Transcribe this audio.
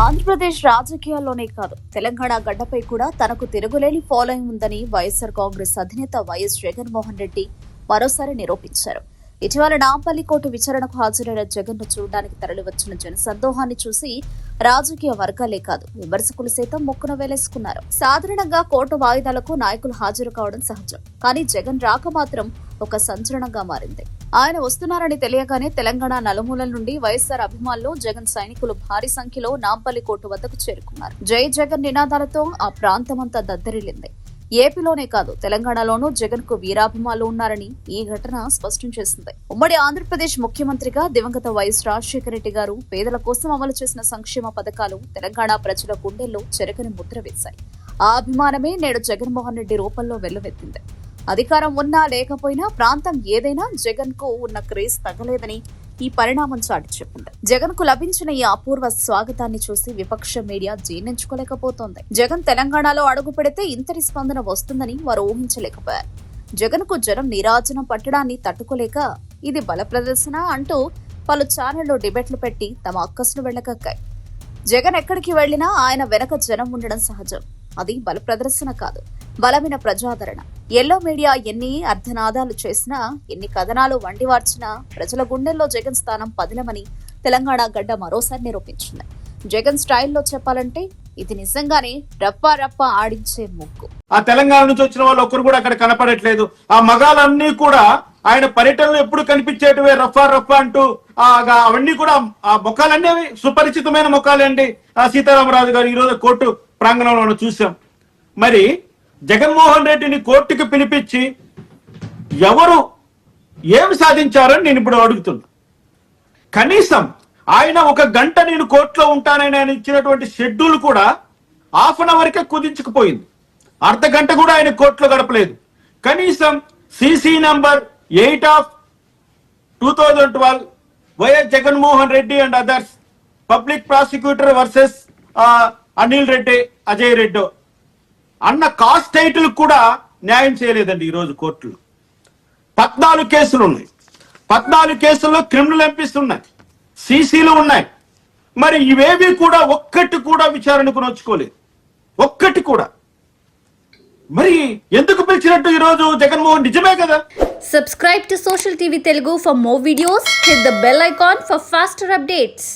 ఆంధ్రప్రదేశ్ రాజకీయాల్లోనే కాదు తెలంగాణ గడ్డపై కూడా తనకు తిరుగులేని ఫాలోయింగ్ ఉందని వైఎస్సార్ కాంగ్రెస్ అధినేత వైఎస్ జగన్మోహన్ రెడ్డి మరోసారి నిరూపించారు. ఇటీవల నాంపల్లి కోర్టు విచారణకు హాజరైన జగన్ను చూడడానికి తరలివచ్చిన జన సందోహాన్ని చూసి రాజకీయ వర్గాలే కాదు విమర్శకులు సైతం మొక్కున వేలేసుకున్నారు. సాధారణంగా కోర్టు వాయిదాలకు నాయకులు హాజరు కావడం సహజం కానీ జగన్ రాక మాత్రం ఒక సంచలనంగా మారింది. ఆయన వస్తున్నారని తెలియగానే తెలంగాణ నలుమూలల నుండి వైఎస్సార్ అభిమానులు జగన్ సైనికులు భారీ సంఖ్యలో నాంపల్లి కోర్టు వద్దకు చేరుకున్నారు. జై జగన్ నినాదాలతో ఆ ప్రాంతమంతా దద్దరిల్లింది. ఏపీలోనే కాదు తెలంగాణలోనూ జగన్కు వీరాభిమానులు ఉన్నారని ఈ ఘటన స్పష్టం చేసింది. ఉమ్మడి ఆంధ్రప్రదేశ్ ముఖ్యమంత్రిగా దివంగత వైఎస్ రాజశేఖర రెడ్డి గారు పేదల కోసం అమలు చేసిన సంక్షేమ పథకాలు తెలంగాణ ప్రజల గుండెల్లో చెరగని ముద్ర వేశాయి. ఆ అభిమానమే నేడు జగన్మోహన్ రెడ్డి రూపంలో వెల్లువెత్తింది. అధికారం ఉన్నా లేకపోయినా ప్రాంతం ఏదైనా జగన్కు ఉన్న క్రేజ్ తగ్గలేదని ఈ పరిణామం చాటి చెప్పింది. జగన్కు లభించిన ఈ అపూర్వ స్వాగతాన్ని చూసి విపక్ష మీడియా జీర్ణించుకోలేకపోతోంది. జగన్ తెలంగాణలో అడుగు పెడితే ఇంతటి స్పందన వస్తుందని వారు ఊహించలేకపోయారు. జగన్కు జనం నీరాజనం పట్టడాన్ని తట్టుకోలేక ఇది బల ప్రదర్శన అంటూ పలు ఛానళ్ళు డిబేట్లు పెట్టి తమ అక్కసులు వెళ్ళకక్కాయి జగన్ ఎక్కడికి వెళ్ళినా ఆయన వెనక జనం ఉండడం సహజం. అది బల ప్రదర్శన కాదు. బలమైన ప్రజాదరణ. ఎల్లో మీడియా ఎన్ని అర్ధనాదాలు చేసినా ఎన్ని కథనాలు వండివార్చినా ప్రజల గుండెల్లో జగన్ స్థానం పదిలమని తెలంగాణ గడ్డ మరోసారి నిరూపించింది. జగన్ స్టైల్లో చెప్పాలంటే ఇది నిజంగానే రప్పా రప్పా ఆడించే ముగ్గు. ఆ తెలంగాణ నుంచి వచ్చిన వాళ్ళు ఒక్కరు కూడా అక్కడ కనపడట్లేదు. ఆ మగాలన్నీ కూడా ఆయన పర్యటనలో ఎప్పుడు కనిపించేటివే రఫా రఫా అంటూ ఆ అవన్నీ కూడా ఆ ముఖాలన్నీ సుపరిచితమైన సుపరిచితమైన ముఖాలండి. ఆ సీతారామరాజు గారు ఈరోజు కోర్టు ప్రాంగణంలో చూసాం. మరి జగన్మోహన్ రెడ్డిని కోర్టుకి పిలిపించి ఎవరు ఏమి సాధించారని నేను ఇప్పుడు అడుగుతున్నా. కనీసం ఆయన ఒక గంట నేను కోర్టులో ఉంటానని ఆయన ఇచ్చినటువంటి షెడ్యూల్ కూడా హాఫ్ అన్ అవర్కే కుదించుకుపోయింది. అర్ధ గంట కూడా ఆయన కోర్టులో గడపలేదు. కనీసం CC number eight of two thousand twelve YS Jaganmohan Reddy and others public prosecutor versus Anil Reddy Ajay Reddy అన్న కాస్ట్ టైటిల్ కూడా న్యాయం చేయలేదండి ఈరోజు కోర్టులో. పద్నాలుగు కేసులు ఉన్నాయి. పద్నాలుగు కేసుల్లో క్రిమినల్ ఎంపీస్ ఉన్నాయి. సీసీలు ఉన్నాయి. మరి ఇవేవి కూడా ఒక్కటి కూడా విచారణకు నోచుకోలేదు. ఒక్కటి కూడా. మరి ఎందుకు పిలిచినట్టు ఈరోజు జగన్మోహన్ నిజమే కదా? Subscribe to social TV Telugu for more videos hit the bell icon for faster updates